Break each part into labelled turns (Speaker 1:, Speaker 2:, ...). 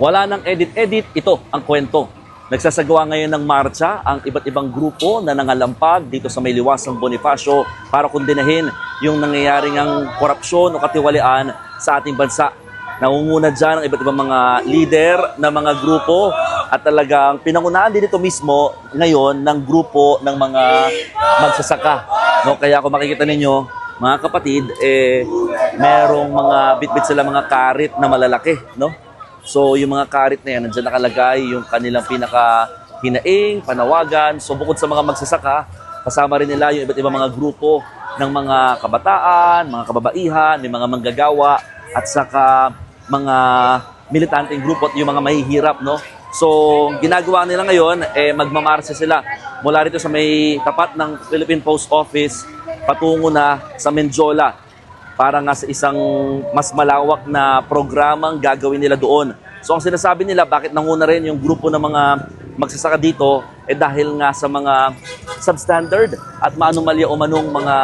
Speaker 1: Wala nang edit-edit, ito ang kwento. Nagsasagawa ngayon ng marcha ang iba't ibang grupo na nangalampag dito sa may liwasang Bonifacio para kundinahin yung nangyayaring ang korupsyon o katiwalian sa ating bansa. Nangunguna dyan ang iba't ibang mga leader na mga grupo at talagang pinangunahan din ito mismo ngayon ng grupo ng mga magsasaka. No, kaya kung makikita ninyo, mga kapatid, eh, merong mga bitbit sila mga karit na malalaki, no? So, yung mga karit na yan, nandiyan nakalagay yung kanilang pinaka hinaing, panawagan. So, bukod sa mga magsasaka, kasama rin nila yung iba't ibang mga grupo ng mga kabataan, mga kababaihan, may mga manggagawa, at saka mga militanteng grupo at yung mga mahihirap, no? So, ginagawa nila ngayon, eh, magmamarsa sila mula rito sa may tapat ng Philippine Post Office patungo na sa Menjola para nga sa isang mas malawak na programang gagawin nila doon. So ang sinasabi nila, bakit nanguna rin yung grupo ng mga magsasaka dito, eh dahil nga sa mga substandard at maanumalya o manong mga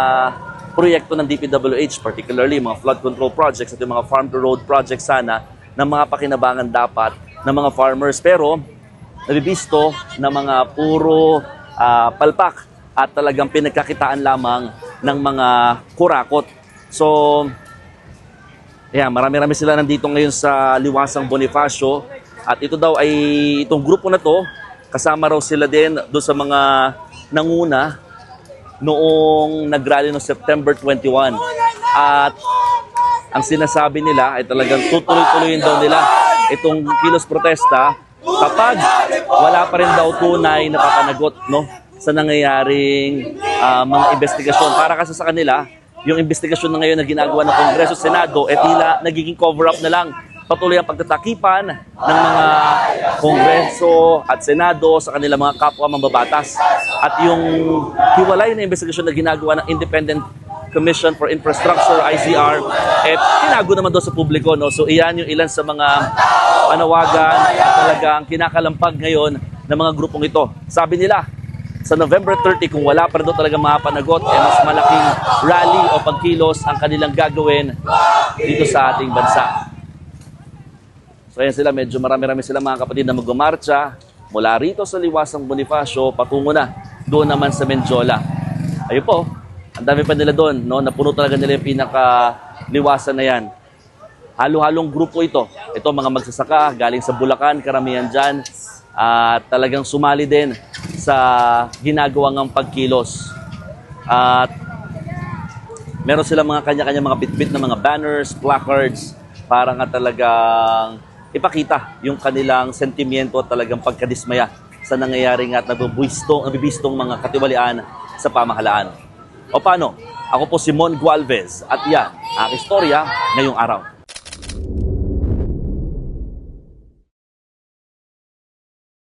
Speaker 1: proyekto ng DPWH, particularly mga flood control projects at yung mga farm to road projects sana ng mga pakinabangan dapat ng mga farmers. Pero nabibisto na mga puro ah, palpak at talagang pinagkakitaan lamang ng mga kurakot. So, yeah, marami-rami sila nandito ngayon sa Liwasang Bonifacio. At ito daw ay, itong grupo na to, kasama raw sila din doon sa mga nanguna noong nagrally no September 21. At ang sinasabi nila ay talagang tutuloy-tuloyin daw nila itong kilos protesta kapag wala pa rin daw tunay na papanagot no sa nangyayaring ah, mga investigasyon para kasi sa kanila yung investigasyon na ngayon na ginagawa ng Kongreso at Senado eh tila nagiging cover up na lang patuloy ang pagtatakipan ng mga Kongreso at Senado sa kanilang mga kapwa mambabatas at yung hiwalay na investigasyon na ginagawa ng Independent Commission for Infrastructure, ICR, eh, tinago naman doon sa publiko. No? So iyan yung ilan sa mga panawagan at talagang kinakalampag ngayon ng mga grupong ito. Sabi nila, sa November 30, kung wala pa rin doon talaga mapanagot, eh, mas malaking rally o pagkilos ang kanilang gagawin dito sa ating bansa. So ayan sila, medyo marami-rami sila mga kapatid na magmamarcha mula rito sa Liwasang Bonifacio patungo na doon naman sa Menjola. Ayun po, ang dami pa nila doon, no? napuno talaga nila yung pinaka liwasan na yan. Halo-halong grupo ito. Ito mga magsasaka, galing sa Bulacan, karamihan dyan. At talagang sumali din sa ginagawang pagkilos. At meron sila mga kanya-kanya mga bitbit na mga banners, placards, para nga talagang ipakita yung kanilang sentimiento at talagang pagkadismaya sa nangyayari nga at nabibistong, nabibistong mga katiwalian sa pamahalaan. O paano? Ako po si Mon Gualvez at yan, ang istorya ngayong araw.